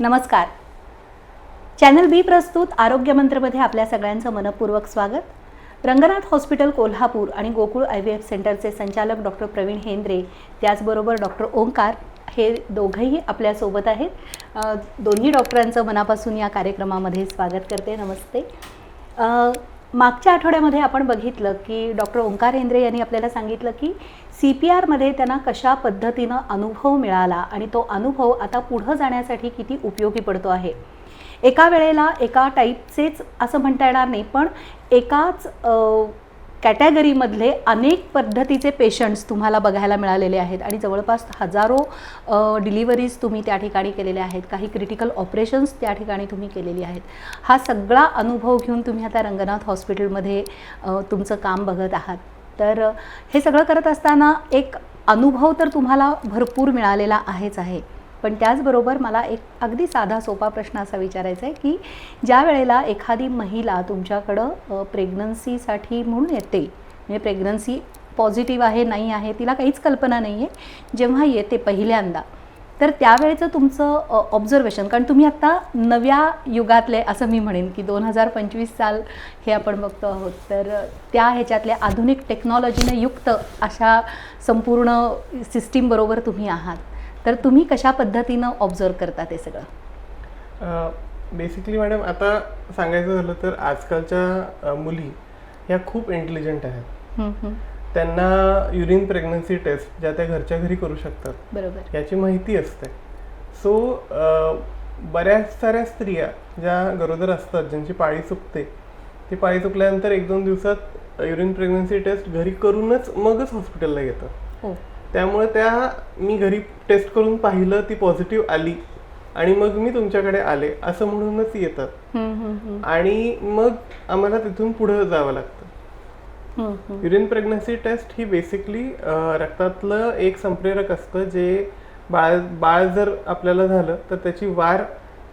नमस्कार. चॅनल बी प्रस्तुत आरोग्य मंत्रमध्ये आपल्या सगळ्यांचं मनपूर्वक स्वागत. रंगनाथ हॉस्पिटल कोल्हापूर आणि गोकुळ आय व्ही एफ सेंटरचे संचालक डॉक्टर प्रवीण हेंद्रे त्याचबरोबर डॉक्टर ओंकार हे दोघंही आपल्यासोबत आहेत. दोन्ही डॉक्टरांचं मनापासून या कार्यक्रमामध्ये स्वागत करते. नमस्ते. मागच्या आठवड्यामध्ये आपण बघितलं की डॉक्टर ओंकार हेंद्रे यांनी आपल्याला सांगितलं की सी पी आरमध्ये त्यांना कशा पद्धतीनं अनुभव मिळाला आणि तो अनुभव आता पुढं जाण्यासाठी किती उपयोगी पडतो आहे. एका वेळेला एका टाईपचेच असं म्हणता येणार नाही पण एकाच कॅटेगरीमधले अनेक पद्धतीचे पेशंट्स तुम्हाला बघायला मिळालेले आहेत. आणि जवळपास हजारो डिलिव्हरीज तुम्ही त्या ठिकाणी केलेल्या आहेत. काही क्रिटिकल ऑपरेशन्स त्या ठिकाणी तुम्ही केलेली आहेत. हा सगळा अनुभव घेऊन तुम्ही आता रंगनाथ हॉस्पिटलमध्ये तुमचं काम बघत आहात. तर हे सगळं करत असताना एक अनुभव तर तुम्हाला भरपूर मिळालेला आहेच आहे. पण त्याचबरोबर मला एक अगदी साधा सोपा प्रश्न असा विचारायचा आहे की ज्या वेळेला एखादी महिला तुमच्याकडं प्रेग्नन्सीसाठी म्हणून येते म्हणजे प्रेग्नन्सी पॉझिटिव्ह आहे नाही आहे तिला काहीच कल्पना नाही आहे जेव्हा येते पहिल्यांदा तर त्यावेळेचं तुमचं ऑब्झर्वेशन कारण तुम्ही आत्ता नव्या युगातले असं मी म्हणेन की दोन हजार पंचवीस साल हे आपण बघतो आहोत तर त्या ह्याच्यातल्या आधुनिक टेक्नॉलॉजीने युक्त अशा संपूर्ण सिस्टीमबरोबर तुम्ही आहात. तर तुम्ही कशा पद्धतीनं ऑब्झर्व करता ते सगळं? बेसिकली मॅडम आता सांगायचं झालं तर आजकालच्या मुली ह्या खूप इंटेलिजंट आहेत. त्यांना युरिन प्रेग्नन्सी टेस्ट ज्या त्या घरच्या घरी करू शकतात बरोबर. याची माहिती असते. सो बऱ्याच साऱ्या स्त्रिया ज्या गरोदर असतात ज्यांची पाळी चुकते ती पाळी चुकल्यानंतर एक दोन दिवसात युरिन प्रेग्नन्सी टेस्ट घरी करूनच मगच हॉस्पिटलला येतात. हो. त्यामुळे त्या मी घरी टेस्ट करून पाहिलं ती पॉझिटिव्ह आली आणि मग मी तुमच्याकडे आले असं म्हणूनच येतात. आणि मग आम्हाला तिथून पुढे जावं लागतं. युरिन प्रेग्नन्सी टेस्ट ही बेसिकली रक्तातलं एक संप्रेरक असतं जे बाळ बाळ जर आपल्याला झालं तर त्याची वार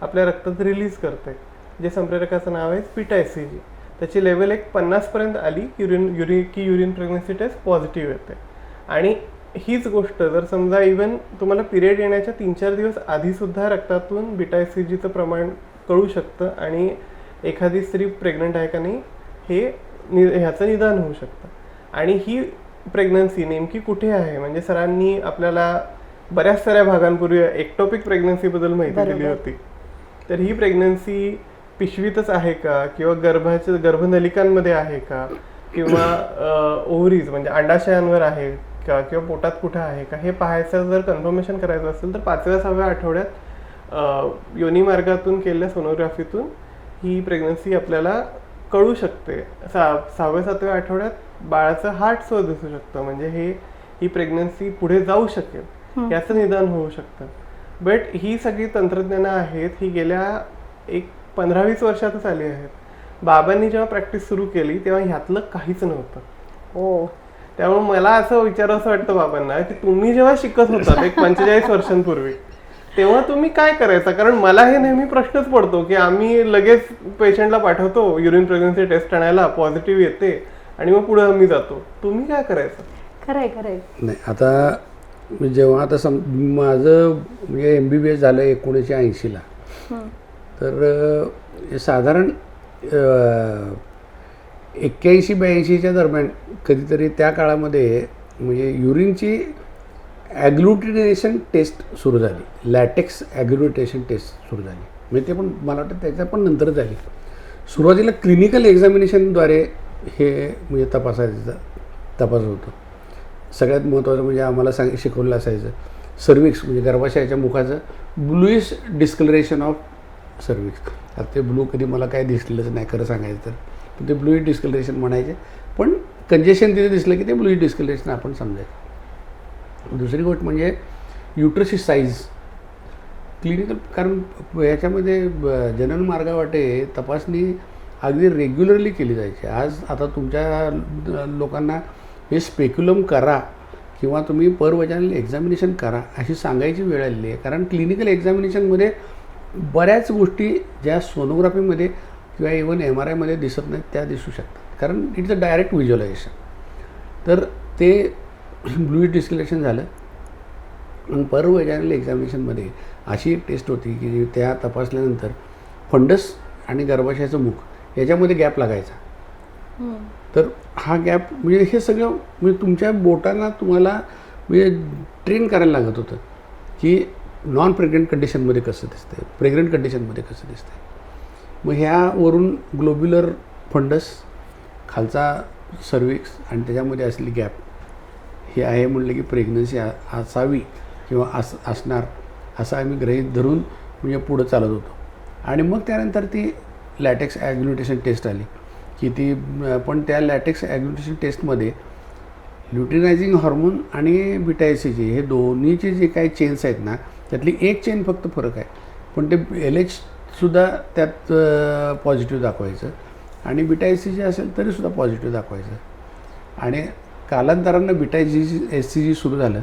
आपल्या रक्तात रिलीज करते. जे संप्रेरकाचं नाव आहे पिटायसीजी त्याची लेवल एक पन्नासपर्यंत आली युरिन युरि की युरिन प्रेग्नन्सी टेस्ट पॉझिटिव्ह येते. आणि हीच गोष्ट जर समजा इवन तुम्हाला पिरियड येण्याच्या तीन चार दिवस आधीसुद्धा रक्तातून बिटायसीजीचं प्रमाण कळू शकतं आणि एखादी स्त्री प्रेग्नंट आहे का नाही हे नि ह्याचं निदान होऊ शकतं. आणि ही प्रेग्नन्सी नेमकी कुठे आहे? म्हणजे सरांनी आपल्याला बऱ्याच साऱ्या भागांपूर्वी एक्टोपिक प्रेग्नन्सीबद्दल माहिती दिली. होती. तर ही प्रेग्नन्सी पिशवीतच आहे का? किंवा गर्भाच्या गर्भनलिकांमध्ये आहे का? किंवा ओव्हरीज म्हणजे अंडाशयांवर आहे? का? किंवा पोटात कुठं आहे का? हे पाहायचं जर कन्फर्मेशन करायचं असेल तर पाचव्या सहाव्या आठवड्यात योनी मार्गातून केलेल्या सोनोग्राफीतून ही प्रेग्नन्सी आपल्याला कळू शकते. सा सहाव्या सातव्या आठवड्यात बाळाचं हार्ट सुद्धा दिसू शकतं. म्हणजे हे ही प्रेग्नन्सी पुढे जाऊ शकेल. याचं निदान होऊ शकतं. बट ही सगळी तंत्रज्ञानं आहेत. ही गेल्या एक पंधरा वीस वर्षातच आली आहेत. बाबांनी जेव्हा प्रॅक्टिस सुरू केली तेव्हा ह्यातलं काहीच नव्हतं. हो. त्यामुळे मला असं विचारावं वाटतं बाबांना की तुम्ही जेव्हा शिकत होता एक पंचेचाळीस वर्षांपूर्वी तेव्हा तुम्ही काय करायचं? कारण मला हे नेहमी प्रश्नच पडतो की आम्ही लगेच पेशंटला पाठवतो युरिन प्रेग्नन्सी टेस्ट आणायला पॉझिटिव्ह येते आणि मग पुढे आम्ही जातो. तुम्ही काय करायचं? खरंय खरंय. नाही आता मी जेव्हा आता सम माझं म्हणजे एम बी बी एस झालं एकोणीसशे ऐंशीला. हं. तर हे साधारण एक्क्याऐंशी ब्याऐंशीच्या दरम्यान कधीतरी त्या काळामध्ये म्हणजे युरिनची ॲग्लुटिनेशन टेस्ट सुरू झाली. लॅटेक्स ॲग्लुटेशन टेस्ट सुरू झाली. म्हणजे ते पण मला वाटतं त्याच्या पण नंतर झाली. सुरुवातीला क्लिनिकल एक्झामिनेशनद्वारे हे म्हणजे तपासायचं तपास होतो. सगळ्यात महत्त्वाचं म्हणजे आम्हाला सांग शिकवलं असायचं. सर्विक्स म्हणजे गर्भाशयाच्या मुखाचं ब्लूइश डिस्कलरेशन ऑफ सर्विक्स आता ते ब्लू कधी मला काय दिसलेलंच नाही खरं सांगायचं तर. ते ब्लुईट डिस्कलरेशन म्हणायचे. पण कंजेशन तिथे दिसलं की ते ब्लुईट डिस्कलरेशन आपण समजायचं. दुसरी गोष्ट म्हणजे युट्रसची साईज क्लिनिकल कारण याच्यामध्ये ब- मार्गावाटे तपासणी अगदी रेग्युलरली केली जायची. आज आता तुमच्या लोकांना हे स्पेक्युलम करा किंवा तुम्ही पर एक्झामिनेशन करा अशी सांगायची वेळ आलेली आहे. कारण क्लिनिकल एक्झामिनेशनमध्ये बऱ्याच गोष्टी ज्या सोनोग्राफीमध्ये किंवा इवन एम आर आयमध्ये दिसत नाहीत त्या दिसू शकतात. कारण इट्स अ डायरेक्ट व्हिज्युअलायझेशन तर ते ब्लू डिस्कलेशन झालं. पण पर वैजानल एक्झामिनेशनमध्ये अशी एक टेस्ट होती की त्या तपासल्यानंतर फंडस आणि गर्भाशयाचं मुख याच्यामध्ये गॅप लागायचा. तर हा गॅप म्हणजे हे सगळं म्हणजे तुमच्या बोटांना तुम्हाला म्हणजे ट्रेन करायला लागत होतं की नॉन प्रेग्नंट कंडिशनमध्ये कसं दिसतंय प्रेग्नंट कंडिशनमध्ये कसं दिसतंय. मग ह्यावरून ग्लोब्युलर फंडस खालचा सर्विक्स आणि त्याच्यामध्ये असलेली गॅप हे आहे म्हणलं की प्रेग्नन्सी असावी किंवा अस असणार असं आम्ही ग्रहीत धरून म्हणजे पुढं चालत होतो. आणि मग त्यानंतर ती लॅटेक्स ॲग्न्युटेशन टेस्ट आली. की ती पण त्या लॅटेक्स ॲग्न्युटेशन टेस्टमध्ये ल्युटिनायझिंग हॉर्मोन आणि बिटायसीजी हे दोन्हीचे जे काही चेन्स आहेत ना त्यातली एक चेन फक्त फरक आहे. पण ते एल एच एचसुद्धा त्यात पॉझिटिव्ह दाखवायचं. आणि बिटायसी जी असेल तरीसुद्धा पॉझिटिव्ह दाखवायचं. आणि कालांतरानं beta G S C G सुरू झालं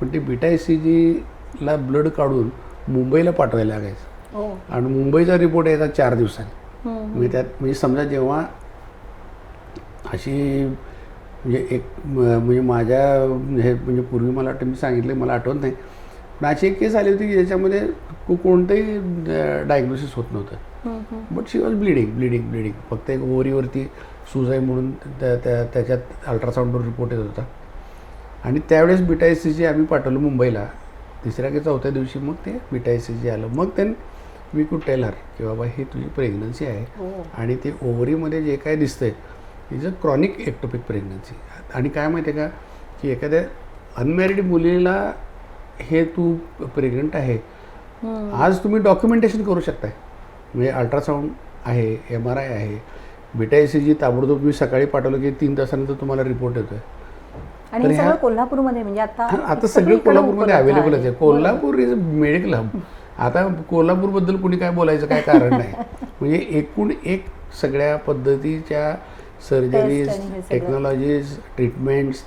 पण ते बिटा एस सी जीला ब्लड काढून मुंबईला पाठवायला लागायचं. हो. आणि मुंबईचा रिपोर्ट यायचा चार दिवसांनी. म्हणजे त्यात म्हणजे समजा जेव्हा अशी म्हणजे एक म्हणजे माझ्या हे म्हणजे पूर्वी मला वाटतं मी सांगितलं मला आठवत नाही. अशी एक केस आली होती की ज्याच्यामध्ये को- कोणतंही डायग्नोसिस होत नव्हतं. But she was bleeding bleeding bleeding फक्त एक ओव्हरीवरती सूज आहे म्हणून त्या त्या त्याच्यात अल्ट्रासाऊंडवर रिपोर्ट येत होता. आणि त्यावेळेस बिटा एस सी जी आम्ही पाठवलं मुंबईला. तिसऱ्या की चौथ्या दिवशी मग ते बिटा एस सी जी आलं. मग त्यान वी कुड टेल हर की बाबा ही तुझी प्रेग्नन्सी आहे हो. आणि ते ओव्हरीमध्ये जे काय दिसतंय is a chronic ectopic pregnancy आणि काय माहिती आहे का? की एखाद्या अनमॅरिड मुलीला हे तू प्रेग्नंट आहे. आज तुम्ही डॉक्युमेंटेशन करू शकताय. म्हणजे अल्ट्रासाऊंड आहे एम आर आय आहे बिटा सी जी ताबडतोब मी सकाळी पाठवलं की तीन तासानंतर तुम्हाला रिपोर्ट येतोय. आणि सगळं कोल्हापूरमध्ये म्हणजे आता आता सगळं कोल्हापूरमध्ये अवेलेबलच आहे. कोल्हापूर इज मेडिकल हब आता कोल्हापूरबद्दल कोणी काय बोलायचं काय कारण नाही. म्हणजे एकूण एक सगळ्या पद्धतीच्या सर्जरीज. टेक्नॉलॉजीज ट्रीटमेंट्स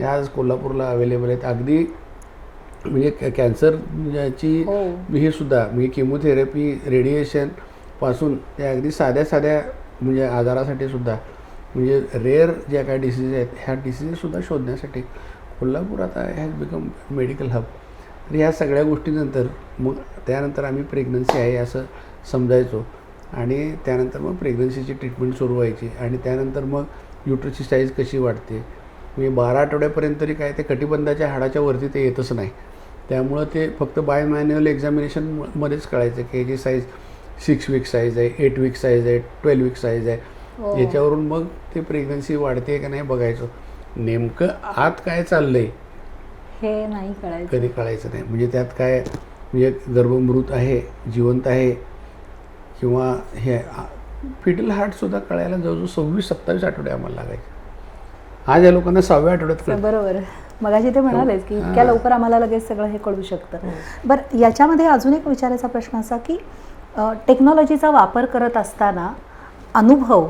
या आज कोल्हापूरला अवेलेबल आहेत. अगदी म्हणजे कॅ- कॅन्सरची हो. हे सुद्धा म्हणजे केमोथेरपी रेडिएशनपासून ते अगदी साध्या साध्या म्हणजे आजारासाठी सुद्धा म्हणजे रेअर ज्या काही डिसीज आहेत ह्या डिसीजेसुद्धा शोधण्यासाठी कोल्हापूर आता हॅज बिकम मेडिकल हब तर ह्या सगळ्या गोष्टीनंतर मग त्यानंतर आम्ही प्रेग्नन्सी आहे असं समजायचो. आणि त्यानंतर मग प्रेग्नन्सीची ट्रीटमेंट सुरू व्हायची. आणि त्यानंतर मग युट्रसची साईज कशी वाढते? म्हणजे बारा आठवड्यापर्यंत तरी काय ते कटिबंधाच्या हाडाच्या वरती ते येतच नाही. त्यामुळं ते फक्त बाय मॅन्युअल एक्झामिनेशन मध्येच कळायचं की याची साईज सिक्स वीक साईज आहे एट वीक साईज आहे ट्वेल्व वीक साईज आहे. हो. याच्यावरून मग ते प्रेग्नन्सी वाढते का नाही बघायचं. नेमकं आत काय चाललंय? हे नाही कळायचं. कधी कळायचं नाही. म्हणजे त्यात काय म्हणजे गर्भमृत आहे जिवंत आहे किंवा हे फिटल हार्टसुद्धा कळायला जवळजवळ सव्वीस सत्तावीस आठवडे आम्हाला लागायचे. आज या लोकांना सहाव्या आठवड्यात बरोबर. मगाशी ते म्हणालेच की इतक्या हां. लवकर आम्हाला लगेच सगळं हे कळू शकतं. बरं याच्यामध्ये अजून एक विचारायचा प्रश्न असा की टेक्नॉलॉजीचा वापर करत असताना अनुभव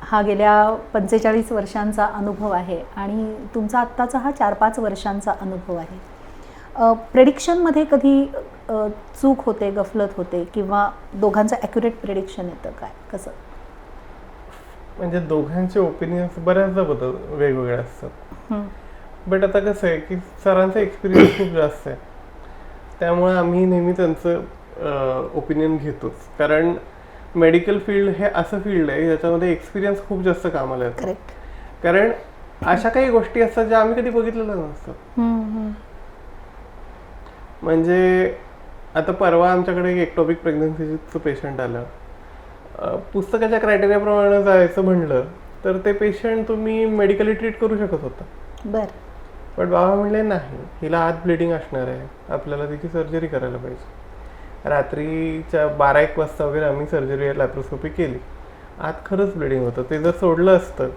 हा गेल्या पंचेचाळीस वर्षांचा अनुभव आहे आणि तुमचा आत्ताचा हा चार पाच वर्षांचा अनुभव आहे. प्रेडिक्शनमध्ये कधी चूक होते गफलत होते किंवा दोघांचं ॲक्युरेट प्रेडिक्शन येतं काय? कसं? म्हणजे दोघांचे ओपिनियन्स बऱ्याचदा बदल वेगवेगळे असतात. बट आता कसं आहे की सरांचा एक्सपिरियन्स खूप जास्त आहे. त्यामुळे आम्ही नेहमी त्यांचं ओपिनियन घेतोच. कारण मेडिकल फील्ड हे असं फील्ड आहे ज्याच्यामध्ये एक्सपिरियन्स खूप जास्त कामाला येतो. कारण अशा काही गोष्टी असतात ज्या आम्ही कधी बघितलेल्या नसतात. म्हणजे आता परवा आमच्याकडे एक एक्टॉपिक प्रेग्नन्सीचं पेशंट आलं. पुस्तकाच्या क्रायटेरियाप्रमाणे जायचं म्हणलं तर ते पेशंट तुम्ही मेडिकली ट्रीट करू शकत होता. बरं. पण बाबा म्हणले नाही हिला आत ब्लिडिंग असणार आहे. आपल्याला तिची सर्जरी करायला पाहिजे. रात्रीच्या बारा एक वाजता वगैरे आम्ही सर्जरी लॅप्रोस्कोपी केली. आत खरंच ब्लिडिंग होतं. ते जर सोडलं असतं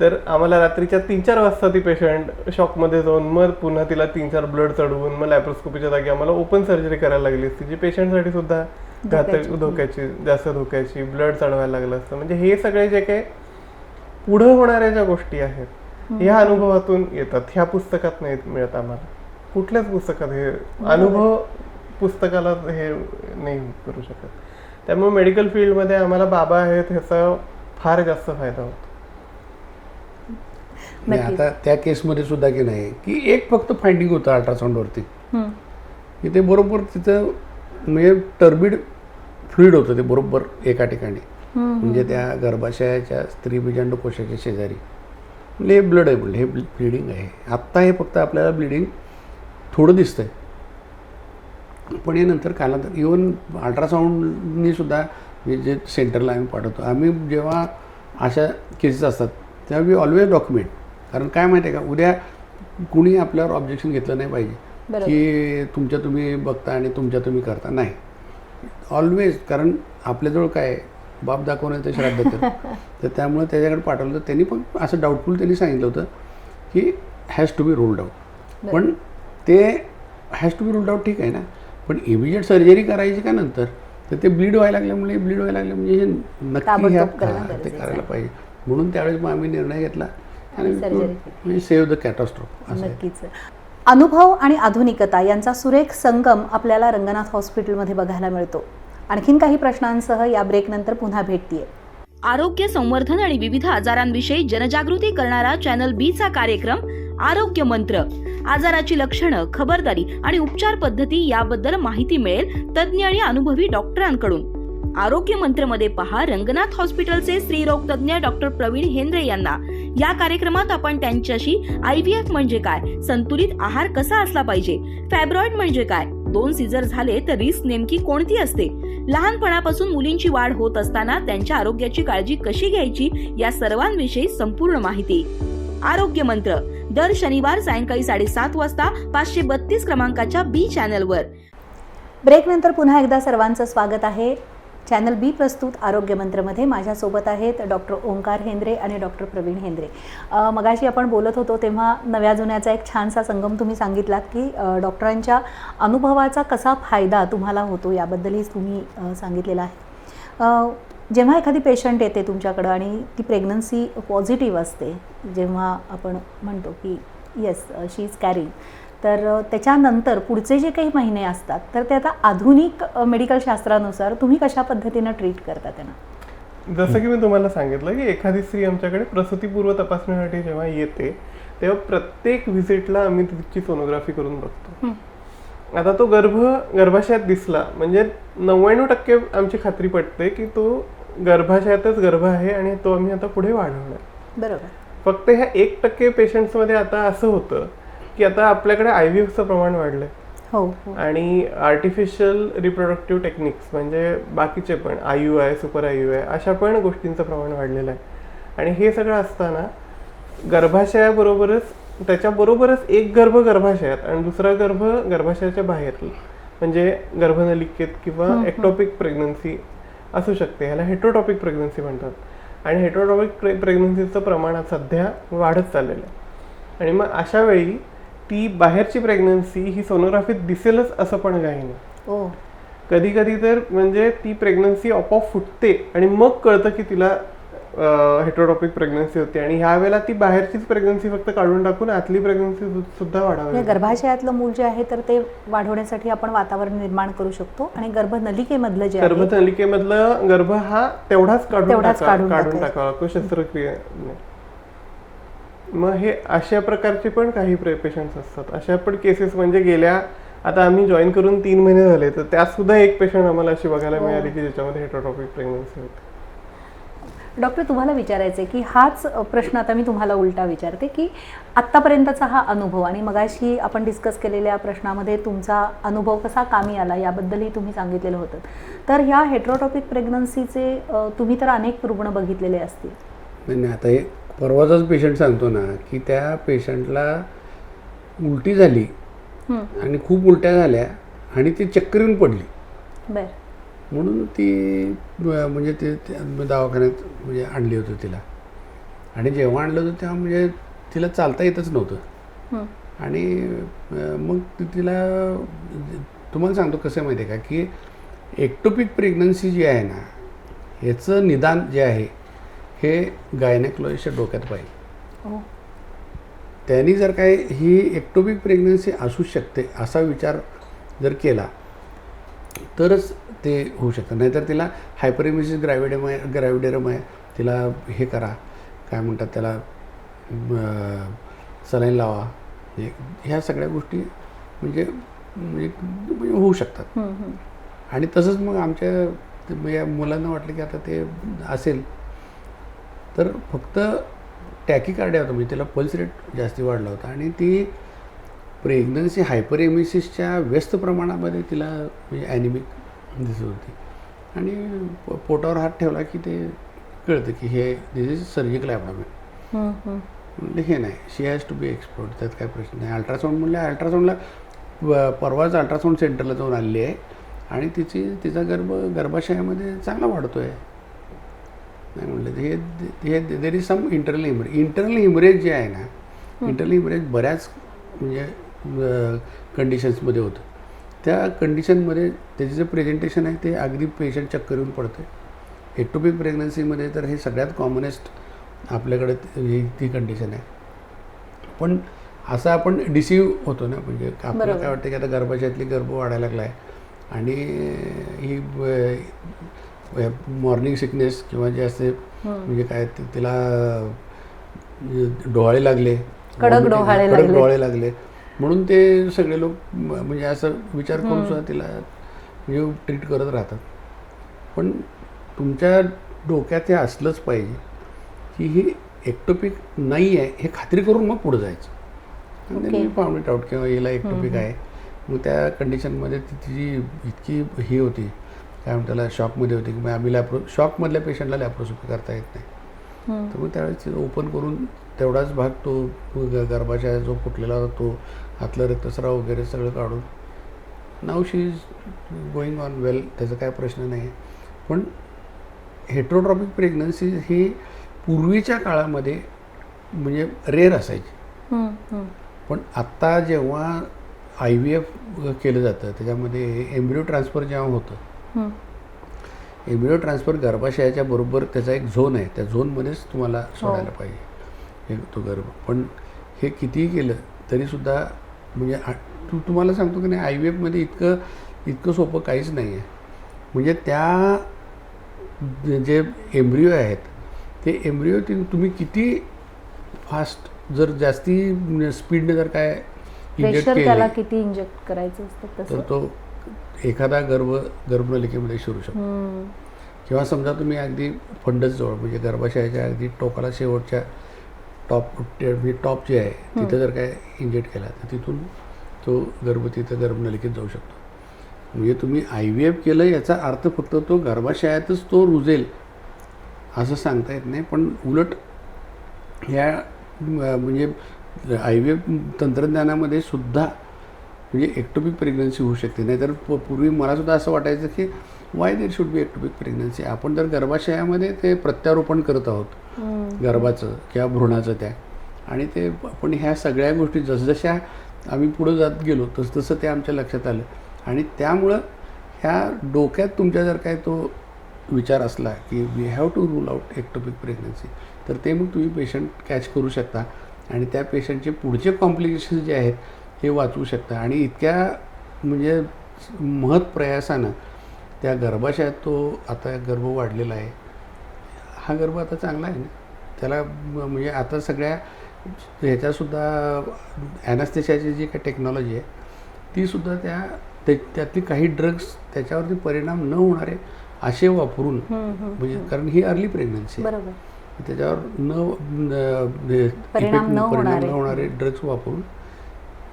तर आम्हाला रात्रीच्या तीन चार वाजता ती पेशंट शॉकमध्ये जाऊन मग पुन्हा तिला तीन चार ब्लड चढवून मग लॅप्रोस्कोपीच्या जागी आम्हाला ओपन सर्जरी करायला लागली असती जी पेशंटसाठी सुद्धा घातक धोक्याची. जास्त धोक्याची ब्लड चढवायला लागलं असतं. म्हणजे हे सगळे जे काही पुढं होणाऱ्या ज्या गोष्टी आहेत ह्या अनुभवातून येतात. ह्या पुस्तकात नाही मिळत आम्हाला. कुठल्याच पुस्तकात हे अनुभव पुस्तकाला हे नाही करू शकत. त्यामुळे मेडिकल फील्डमध्ये आम्हाला बाबा आहेत ह्याचा फार जास्त फायदा होतो. नाही. आता त्या केसमध्ये सुद्धा की नाही की एक फक्त फाइंडिंग होतं अल्ट्रासाऊंडवरती हं. की ते बरोबर तिथं म्हणजे टर्बिड फ्लुईड होतं ते बरोबर एका ठिकाणी. म्हणजे त्या गर्भाशयाच्या स्त्री बीजांड कोशाच्या शेजारी. म्हणजे हे ब्लड आहे हे ब्लिडिंग आहे. आत्ता हे फक्त आपल्याला ब्लिडिंग थोडं दिसतंय. पण हे नंतर कालांतर इवन अल्ट्रासाऊंडनी सुद्धा जे सेंटरला आम्ही पाठवतो आम्ही जेव्हा अशा केसेस असतात तेव्हा वी ऑलवेज डॉक्युमेंट कारण काय माहिती आहे का उद्या कुणी आपल्यावर ऑब्जेक्शन घेतलं नाही पाहिजे. की तुमच्या तुम्ही बघता आणि तुमच्या तुम्ही करता नाही. ऑलवेज कारण आपल्याजवळ काय बाप दाखवण्याचं श्राद्ध तर तर त्यामुळे त्याच्याकडे पाठवलं तर त्यांनी पण असं डाऊटफुल त्यांनी सांगितलं होतं की has to be rolled out पण ते has to be rolled out ठीक आहे ना. पण इमिजिएट सर्जरी करायची का नंतर? तर ते ब्लीड व्हायला लागल्यामुळे ब्लीड व्हायला लागले म्हणजे हे नक्की ह्या ते करायला पाहिजे. म्हणून त्यावेळेस मग आम्ही निर्णय घेतला. आणि. म्हणजे सेव्ह द कॅटॉस्ट्रॉफ असं अनुभव आणि आधुनिकता यांचा सुरेख संगम आपल्याला रंगनाथ हॉस्पिटलमध्ये बघायला मिळतो. आणखीन काही प्रश्नांसह या ब्रेकनंतर पुन्हा भेटतीये. आरोग्य संवर्धन आणि विविध आजारांविषयी जनजागृती करणारा चॅनल बी चा कार्यक्रम आरोग्य मंत्र. आजाराची लक्षणं खबरदारी आणि उपचार पद्धती याबद्दल माहिती मिळेल तज्ज्ञ आणि अनुभवी डॉक्टरांकडून. आरोग्य मंत्रमध्ये पहा रंगनाथ हॉस्पिटलचे स्त्रीरोग तज्ज्ञ डॉक्टर प्रवीण हेंद्रे यांना. या कार्यक्रमात आपण त्यांच्याशी आय व्ही एफ म्हणजे काय संतुलित आहार कसा असला पाहिजे फॅब्रॉइड म्हणजे काय दोन सीझर झाले तर रिस्क नेमकी कोणती असते? लहानपणापासून मुलींची वाढ होत असताना त्यांच्या आरोग्याची काळजी कशी घ्यायची या सर्वांविषयी संपूर्ण माहिती. आरोग्य मंत्र दर शनिवार सायंकाळी साडेसात वाजता पाचशे बत्तीस क्रमांकाच्या बी चॅनलवर. ब्रेकनंतर पुन्हा एकदा सर्वांचं स्वागत आहे. चॅनल बी प्रस्तुत आरोग्य मंत्रमध्ये माझ्यासोबत आहेत डॉक्टर ओंकार हेंद्रे आणि डॉक्टर प्रवीण हेंद्रे. मगाशी आपण बोलत होतो तेव्हा नव्या जुन्याचा एक छानसा संगम तुम्ही सांगितलात की डॉक्टरांच्या अनुभवाचा कसा फायदा तुम्हाला होतो याबद्दलही तुम्ही सांगितलेला सांगितलेलं आहे. जेव्हा एखादी पेशंट येते तुमच्याकडं आणि ती प्रेग्नन्सी पॉझिटिव्ह असते जेव्हा आपण म्हणतो की येस शी इज कॅरिंग तर त्याच्यानंतर पुढचे जे काही महिने असतात तर ते आता आधुनिक मेडिकल शास्त्रानुसार तुम्ही कशा पद्धतीनं ट्रीट करता त्यांना? जसं की मी तुम्हाला सांगितलं की एखादी स्त्री आमच्याकडे प्रसूतीपूर्व तपासणीसाठी जेव्हा येते तेव्हा प्रत्येक व्हिजिटला आम्ही तिची सोनोग्राफी करून बघतो. आता तो गर्भ गर्भाशयात दिसला म्हणजे नव्याण्णव टक्के आमची खात्री पटते की तो गर्भाशयातच गर्भ आहे आणि तो आम्ही आता पुढे वाढवणार. बरोबर. फक्त ह्या एक टक्के पेशंट्समध्ये आता असं होतं की आता आपल्याकडे आय व्ही एफचं प्रमाण वाढलंय. हो हो. आणि आर्टिफिशियल रिप्रोडक्टिव्ह टेक्निक्स म्हणजे बाकीचे पण I U I super I U I अशा पण गोष्टींचं प्रमाण वाढलेलं आहे. आणि हे सगळं असताना गर्भाशयाबरोबरच त्याच्याबरोबरच एक गर्भ गर्भाशयात आणि दुसरा गर्भ गर्भाशयाच्या बाहेर म्हणजे गर्भनलिकेत किंवा एक्टॉपिक प्रेग्नन्सी असू शकते. ह्याला हेट्रोटॉपिक प्रेग्नन्सी म्हणतात. आणि हेट्रोटॉपिक प्रे प्रेग्नन्सीचं प्रमाण सध्या वाढत चाललेलं आहे. आणि मग अशा वेळी ती बाहेरची प्रेग्नन्सी ही सोनोग्राफीत दिसेलच असं पण काही नाही कधी कधी तर म्हणजे ती प्रेग्नन्सी आपोआप फुटते आणि मग कळतं की तिला हेट्रोटॉपिक प्रेग्नन्सी होती आणि ह्या वेळेला ती बाहेरचीच प्रेग्नन्सी फक्त काढून टाकून आतली प्रेग्नन्सी सुद्धा वाढावी. गर्भाशयातलं मूल जे आहे तर ते वाढवण्यासाठी आपण वातावरण निर्माण करू शकतो आणि गर्भनलिकेमधलं जे गर्भनलिकेमधलं गर्भ हा तेवढाच काढून काढून. टाकावा लागतो शस्त्रक्रियेने मग हे अशा प्रकारचे पण काही पेशंट्स असतात. अशा पण केसेस म्हणजे गेल्या आता आम्ही जॉईन करून तीन महिने झाले तर त्यात सुद्धा एक पेशंट आम्हाला अशी बघायला हो. मिळाली की ज्याच्यामध्ये हेट्रोटॉपिक प्रेग्नन्सी होती. डॉक्टर तुम्हाला विचारायचं आहे की हाच प्रश्न आता मी तुम्हाला उलटा विचारते की आत्तापर्यंतचा हा अनुभव आणि मगाशी आपण डिस्कस केलेल्या प्रश्नामध्ये तुमचा अनुभव कसा कामी आला याबद्दलही तुम्ही सांगितलेलं होतं. तर ह्या हेट्रोटॉपिक प्रेग्नन्सीचे तुम्ही तर अनेक रुग्ण बघितलेले असतील. नाही नाही आता हे परवाचाच पेशंट सांगतो ना की त्या पेशंटला उलटी झाली आणि खूप उलट्या झाल्या आणि ती चक्कर येऊन पडली. बर. म्हणून ती म्हणजे ते दवाखान्यात म्हणजे आणली होती तिला. आणि जेव्हा आणलं होतं तेव्हा म्हणजे तिला चालता येतच नव्हतं. हं, आणि मग ती तिला तुम्हाला सांगतो कसं आहे माहिती आहे का की एक्टोपिक प्रेग्नन्सी जी आहे ना ह्याचं निदान जे आहे हे गायनेकॉलॉजिस्टच्या डोक्यात पाहिजे हो. त्यांनी जर काय ही एक्टोपिक प्रेग्नन्सी असू शकते असा विचार जर केला तरच ते होऊ शकतं. नाहीतर तिला हायपरेमिसिस ग्रॅव्हिडेम आहे ग्रॅव्हिडेरम आहे तिला हे करा काय म्हणतात त्याला सलाईन लावा. हे ह्या सगळ्या गोष्टी म्हणजे म्हणजे म्हणजे होऊ शकतात. आणि तसंच मग आमच्या या मुलांना वाटलं की आता ते असेल तर फक्त टॅकिकार्डिया होतं म्हणजे त्याला पल्स रेट जास्ती वाढला होता आणि ती प्रेग्नन्सी हायपर एमिसिसच्या व्यस्त प्रमाणामध्ये तिला म्हणजे ॲनिमिक दिसत होती. आणि प- पोटावर हात ठेवला की ते कळतं की हे दिस इज सर्जिकल ॲबडॉमिन. म्हणलं हे नाही she has to be export त्यात काय प्रश्न नाही. अल्ट्रासाऊंड म्हणलं अल्ट्रासाऊंडला परवाच अल्ट्रासाऊंड सेंटरला जाऊन आलेली आहे आणि तिची तिचा गर्भ गर्भाशयामध्ये चांगला वाढतो आहे नाही म्हणलं हे हे there is some internal haemorrhage internal haemorrhage जे आहे ना इंटरनल हिमरेज बऱ्याच म्हणजे कंडिशन्समध्ये होतं. त्या कंडिशनमध्ये त्याचे जे प्रेझेंटेशन आहे ते अगदी पेशंट चक्कर येऊन पडते एक्टोपिक प्रेग्नन्सीमध्ये तर हे सगळ्यात कॉमनेस्ट आपल्याकडे ते- ही ती कंडिशन आहे. पण असं आपण डिसिव्ह होतो ना म्हणजे आपल्याला. काय वाटतं की आता गर्भाशयातली गर्भ वाढायला लागला आहे आणि ही मॉर्निंग सिकनेस किंवा जे असते हम्म. म्हणजे काय ते- तिला डोहाळे लागले कडक डोहाळे कडक लागले. डोहाळे लागले म्हणून ते सगळे लोक म्हणजे असं विचार करून. सुद्धा तिला म्हणजे ट्रीट करत राहतात पण तुमच्या डोक्यात हे असलंच पाहिजे की ही एक्टोपिक नाही आहे हे खात्री करून मग पुढे जायचं आणि. मी इट आउट किंवा हिला एक्टोपिक. आहे मग त्या कंडिशनमध्ये तिची इतकी ही होती काय म्हणतात त्याला शॉकमध्ये होती की मग आम्ही लॅप्रो शॉकमधल्या पेशंटला लॅप्रोस्कोपी करता येत नाही. तर मग त्यावेळेस ओपन करून तेवढाच भाग तो ग- गर्भाशय जो फुटलेला होता तो हातलं रक्तस्राव वगैरे सगळं काढून now she is going on well त्याचा काय प्रश्न नाही आहे पण हेट्रोट्रॉपिक प्रेग्नन्सी ही पूर्वीच्या काळामध्ये म्हणजे रेअर असायची. पण आत्ता जेव्हा आय व्ही एफ केलं जातं त्याच्यामध्ये एम्ब्रिओ ट्रान्सफर जेव्हा होतं एम्ब्रिओ ट्रान्सफर गर्भाशयाच्या बरोबर त्याचा एक झोन आहे. त्या झोनमध्येच तुम्हाला सोडायला पाहिजे. हे तो गर्भ. पण हे कितीही केलं तरीसुद्धा म्हणजे तू तुम्हाला सांगतो की नाही आय व्ही एफमध्ये इतकं इतकं सोपं काहीच नाही आहे. म्हणजे त्या जे- एम्ब्रिओ आहेत ते एम्ब्रिओ ते तुम्ही किती फास्ट जर जास्ती स्पीडने जर काय इंजेक्ट केले किती इंजेक्ट करायचं असतं तर तो एखादा गर्भ गर्भनलिकेमध्ये शिरू शकतो. किंवा समजा तुम्ही अगदी जवळ म्हणजे गर्भाशयाच्या अगदी टोकाला शेवटच्या टॉप म्हणजे टॉप जे आहे तिथं जर काय इंजेक्ट केला तर तिथून तो गर्भ तिथं गर्भनलिकेत जाऊ शकतो. म्हणजे तुम्ही आय व्ही एफ केलं याचा अर्थ फक्त तो गर्भाशयातच तो रुजेल असं सांगता येत नाही. पण उलट ह्या म्हणजे आय व्ही एफ तंत्रज्ञानामध्ये सुद्धा म्हणजे एक्टोपिक प्रेग्नन्सी होऊ शकते. नाहीतर प- पूर्वी मला सुद्धा असं वाटायचं की why there should be ectopic pregnancy आपण तर गर्भाशयामध्ये ते प्रत्यारोपण करत आहोत. गर्भाचं किंवा भ्रूणाचं त्या आणि ते पण ह्या सगळ्या गोष्टी जसजशा आम्ही पुढं जात गेलो तसतसं ते आमच्या लक्षात आलं. आणि त्यामुळं ह्या डोक्यात तुमच्या जर काय तो विचार असला की we have to rule out ectopic pregnancy तर ते मग तुम्ही पेशंट कॅच करू शकता. आणि त्या पेशंटचे पुढचे कॉम्प्लिकेशन्स जे आहेत हे वाचवू शकता. आणि इतक्या म्हणजे महत् प्रयासानं त्या गर्भाशयात तो आता गर्भ वाढलेला आहे. हा गर्भ आता चांगला आहे ना? त्याला म्हणजे आता सगळ्या ह्याच्यासुद्धा ॲनास्थेशियाची जी काही टेक्नॉलॉजी आहे तीसुद्धा त्या ते त्यातली काही ड्रग्स त्याच्यावरती परिणाम न होणारे असे वापरून. म्हणजे कारण ही अर्ली प्रेग्नन्सी त्याच्यावर न परिणाम. न होणारे ड्रग्स वापरून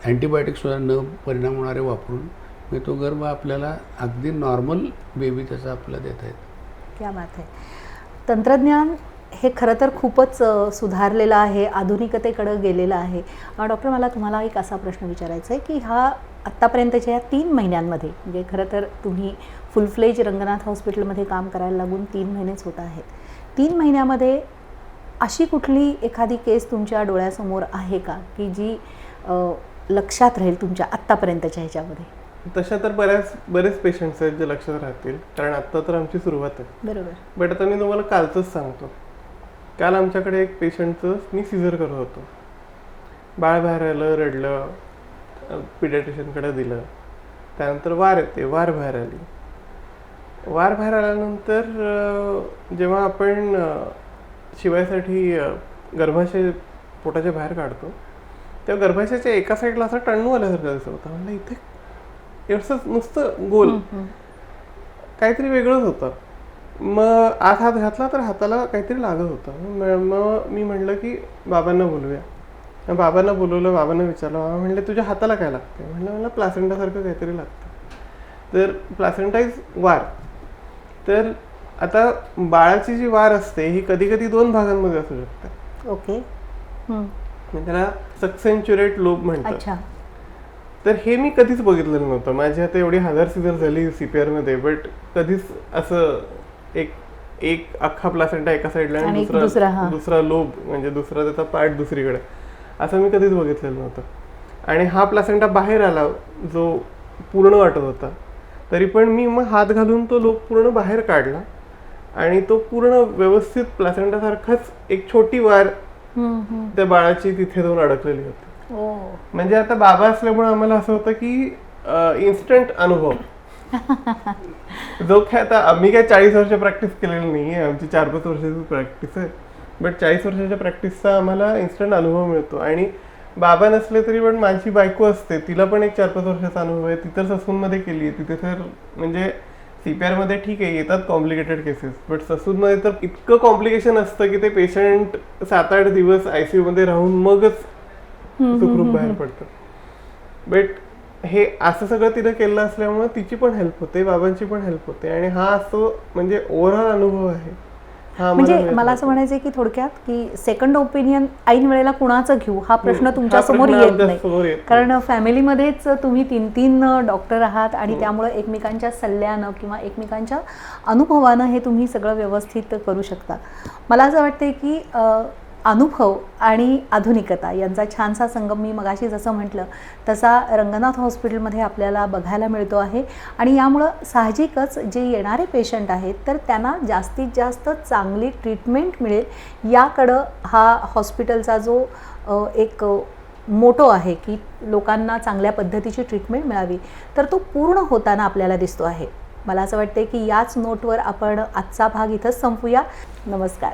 अँटीबायोटिकसुद्धा न परिणाम होणारे वापरून म्हणजे तो गर्भ आपल्याला अगदी नॉर्मल बेबी त्याचा आपल्याला देता येतो. क्या बात आहे तंत्रज्ञान हे खरं तर खूपच सुधारलेलं आहे आधुनिकतेकडं गेलेलं आहे. डॉक्टर मला तुम्हाला एक असा प्रश्न विचारायचा आहे की हा आत्तापर्यंतच्या या तीन महिन्यांमध्ये म्हणजे खरं तर तुम्ही फुलफ्लेज रंगनाथ हॉस्पिटलमध्ये काम करायला लागून तीन महिनेच होत आहेत. तीन महिन्यामध्ये अशी कुठली एखादी केस तुमच्या डोळ्यासमोर आहे का? की जी लक्षात राहील तुमच्या आत्तापर्यंतच्या ह्याच्यामध्ये. तशा तर बऱ्याच बरेच पेशंट्स आहेत जे लक्षात राहतील. कारण आत्ता तर आमची सुरुवात आहे. बरोबर. बट आता मी तुम्हाला कालचंच सांगतो. काल आमच्याकडे एक पेशंटचं मी सिझर करत होतो. बाळ बाहेर आलं रडलं पिडियाट्रिशियनकडे दिलं. त्यानंतर वार येते वार बाहेर आली. वार बाहेर आल्यानंतर अं, जेव्हा आपण अं, शिवायसाठी अं, गर्भाशय पोटाच्या बाहेर काढतो तेव्हा गर्भाशयाच्या एका साईडला असं टण्णू आल्यासारखं दिसत होतं. म्हणलं इथे एवढंच नुसतं गोल. काहीतरी वेगळंच होतं. मग आत हात घातला तर हाताला काहीतरी लागत होतं. म- मग मी म्हटलं की बाबांना बोलूया. बाबांना बोलवलं बाबांना विचारलं बाबा म्हणले तुझ्या हाताला काय लागतं म्हणलं मला प्लासेंटासारखं काहीतरी लागतं. तर प्लासेंटाईज वार. तर आता बाळाची जी वार असते ही कधी कधी दोन भागांमध्ये असू शकते. ओके. म्हणजे त्याला सक्सेंच्युरेट लोब म्हणतात तर हे मी कधीच बघितलेलं नव्हतं. माझी आता एवढी हजार सीझर झाली सीपीआरमध्ये बट कधीच असं एक एक अख्खा प्लासेंटा एका साईडला आणि दुसरा, दुसरा लोब म्हणजे दुसरा त्याचा पार्ट दुसरीकडे. असं मी कधीच बघितलेलं नव्हतं. आणि हा प्लासेंटा बाहेर आला जो पूर्ण वाटत होता. तरी पण मी मग हात घालून तो लोब पूर्ण बाहेर काढला. आणि तो पूर्ण व्यवस्थित प्लासेंटा सारखाच एक छोटी वार. त्या बाळाची तिथे जाऊन अडकलेली होती. म्हणजे आता बाबा असल्यामुळे आम्हाला असं होतं की इन्स्टंट अनुभव. जो काय आता आम्ही काय चाळीस वर्ष प्रॅक्टिस केलेली नाही आहे आमची चार पाच वर्षाची प्रॅक्टिस आहे. बट चाळीस वर्षाच्या प्रॅक्टिसचा आम्हाला इन्स्टंट अनुभव मिळतो. आणि बाबा नसले तरी पण माझी बायको असते तिला पण एक चार पाच वर्षाचा अनुभव आहे. ती तर ससूनमध्ये केली आहे तिथे तर म्हणजे CPR मध्ये ठीक आहे येतात कॉम्प्लिकेटेड केसेस बट ससूनमध्ये तर इतकं कॉम्प्लिकेशन असतं की ते पेशंट सात आठ दिवस आयसीयू मध्ये राहून मगच सुखरूप बाहेर पडतं बट हे असं सगळं तिनं केलं असल्यामुळे तिची पण हेल्प होते बाबांची पण हेल्प होते. आणि हा असतो म्हणजे ओव्हरऑल अनुभव आहे. म्हणजे मला असं. म्हणायचं की थोडक्यात की सेकंड ओपिनियन ऐन वेळेला कुणाचं घेऊ हा प्रश्न. तुमच्यासमोर येत नाही. कारण फॅमिलीमध्येच तुम्ही तीन तीन डॉक्टर आहात आणि हो. त्यामुळे एकमेकांच्या सल्ल्यानं किंवा एकमेकांच्या अनुभवानं हे तुम्ही सगळं व्यवस्थित करू शकता मला असं वाटतंय की अनुभव आणि आधुनिकता यांचा छानसा संगम मी मगाशी जसं म्हटलं तसा रंगनाथ हॉस्पिटलमध्ये आपल्याला बघायला मिळतो आहे. आणि यामुळं साहजिकच जे येणारे पेशंट आहेत तर त्यांना जास्तीत जास्त चांगली ट्रीटमेंट मिळेल. याकडं हा हॉस्पिटलचा जो एक मोटो आहे की लोकांना चांगल्या पद्धतीची ट्रीटमेंट मिळावी तर तो पूर्ण होताना आपल्याला दिसतो आहे. मला असं वाटते की याच नोटवर आपण आजचा भाग इथंच संपूया. नमस्कार.